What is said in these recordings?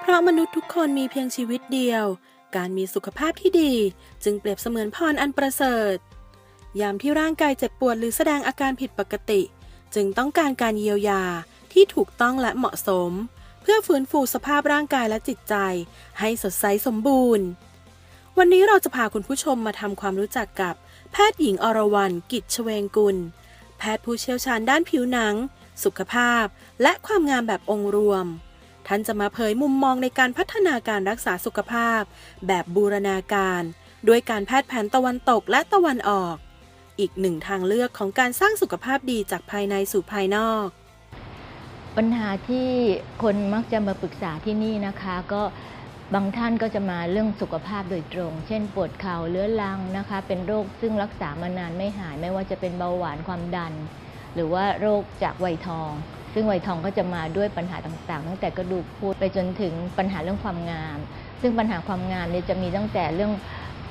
เพราะมนุษย์ทุกคนมีเพียงชีวิตเดียว การมีสุขภาพที่ดี จึงเปรียบเสมือนพรอันประเสริฐ ยามที่ร่างกายเจ็บปวดหรือแสดงอาการผิดปกติ จึงต้องการการเยียวยาที่ถูกต้องและเหมาะสม เพื่อฟื้นฟูสภาพร่างกายและจิตใจ ให้สดใสสมบูรณ์ วันนี้เราจะพาคุณผู้ชมมาทำความรู้จักกับแพทย์หญิงอรวรรณกิจชเวงกุล แพทย์ผู้เชี่ยวชาญด้านผิวหนัง สุขภาพ และความงามแบบองค์รวม ท่านจะมาเผยมุมมองในการพัฒนาการรักษาสุขภาพ แบบบูรณาการ ด้วยการแพทย์แผนตะวันตกและตะวันออก อีกหนึ่งทางเลือกของการสร้างสุขภาพดีจากภายในสู่ภายนอก ปัญหาที่คนมักจะมาปรึกษาที่นี่นะคะก็ บางท่านก็จะมาเรื่องสุขภาพโดยตรง เช่น ปวดเข่าเรื้อรังนะคะ เป็นโรคซึ่งรักษามานานไม่หาย ไม่ว่าจะเป็นเบาหวานความดัน หรือว่าโรคจากวัยทอง ซึ่งวัยทองก็จะมาด้วยปัญหาต่างๆ ตั้งแต่กระดูกพรุดไปจนถึงปัญหาเรื่องความงาม ซึ่งปัญหาความงามเนี่ยจะมีตั้งแต่เรื่อง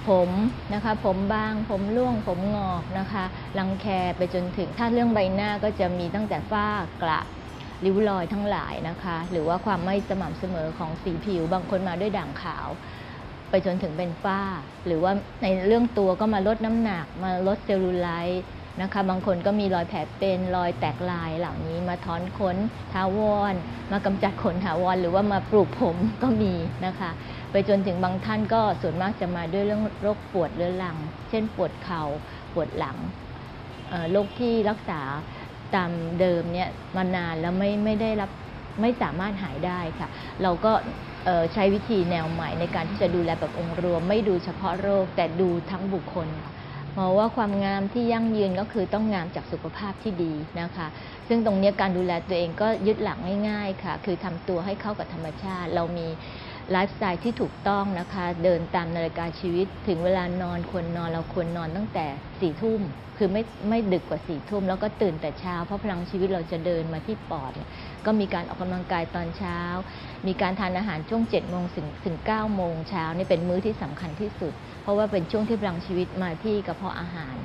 ผมนะคะผมบางผมร่วงผมงอกนะคะรังแคไปจนถึงถ้าเรื่องใบหน้าก็จะมีตั้งแต่ฝ้ากระ ริ้วรอยทั้งหลายนะคะ หรือว่าความไม่สม่ำเสมอของสีผิว บางคนมาด้วยด่างขาว ไปจนถึงเป็นฝ้า หรือว่าในเรื่องตัวก็มาลดน้ำหนัก มาลดเซลลูไลท์นะคะ บางคนก็มีรอยแผลเป็นรอยแตกลายเหล่านี้มาถอนขนทาวรมากำจัดขนถาวรหรือว่ามาปลูกผมก็มีนะคะ ไปจนถึงบางท่านก็ส่วนมากจะมาด้วยเรื่องโรคปวดเรื้อรัง เช่นปวดเข่าปวดหลังโรคที่รักษา ตามเดิมเนี่ยมานานแล้วไม่ไม่ได้รับไม่สามารถหายได้ค่ะ เราก็ใช้วิธีแนวใหม่ในการที่จะดูแลแบบองค์รวม ไม่ดูเฉพาะโรคแต่ดูทั้งบุคคลค่ะมองว่าความงามที่ยั่งยืนก็คือต้องงามจากสุขภาพที่ดีนะคะ ซึ่งตรงนี้การดูแลตัวเองก็ยึดหลักง่ายๆค่ะ คือทำตัวให้เข้ากับธรรมชาติ เรามี ไลฟ์สไตล์ที่ถูกต้องนะคะ เดินตามนาฬิกาชีวิต ถึงเวลานอนควรนอนเราควรนอนตั้งแต่สี่ทุ่มคือไม่ไม่ดึกกว่าสี่ทุ่มแล้วก็ตื่นแต่เช้า เพราะพลังชีวิตเราจะเดินมาที่ปอด ก็มีการออกกำลังกายตอนเช้า มีการทานอาหารช่วง7จ็ดโมงถึงถึง9ก้าโมงเช้านี่เป็นมื้อที่สำคัญที่สุด เพราะว่าเป็นช่วงที่พลังชีวิตมาที่กระเพาะอาหาร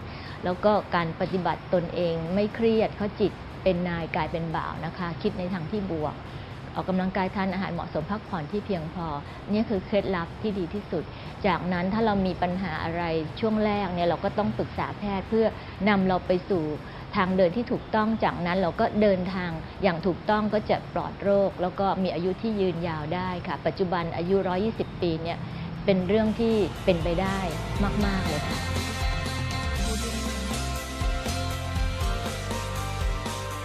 แล้วก็การปฏิบัติตนเองไม่เครียดเขาจิตเป็นนายกลายเป็นบ่าวนะคะ คิดในทางที่บวก ออกกำลังกายทานอาหารเหมาะสมพักผ่อนที่เพียงพอเนี่ยคือเคล็ดลับที่ดีที่สุด จากนั้นถ้าเรามีปัญหาอะไรช่วงแรกเนี่ยเราก็ต้องปรึกษาแพทย์เพื่อนำเราไปสู่ทางเดินที่ถูกต้องจากนั้นเราก็เดินทางอย่างถูกต้องก็จะปลอดโรค แล้วก็มีอายุที่ยืนยาวได้ค่ะ ปัจจุบันอายุ 120 ปีเนี่ยเป็นเรื่องที่เป็นไปได้มาก ๆ เลยค่ะ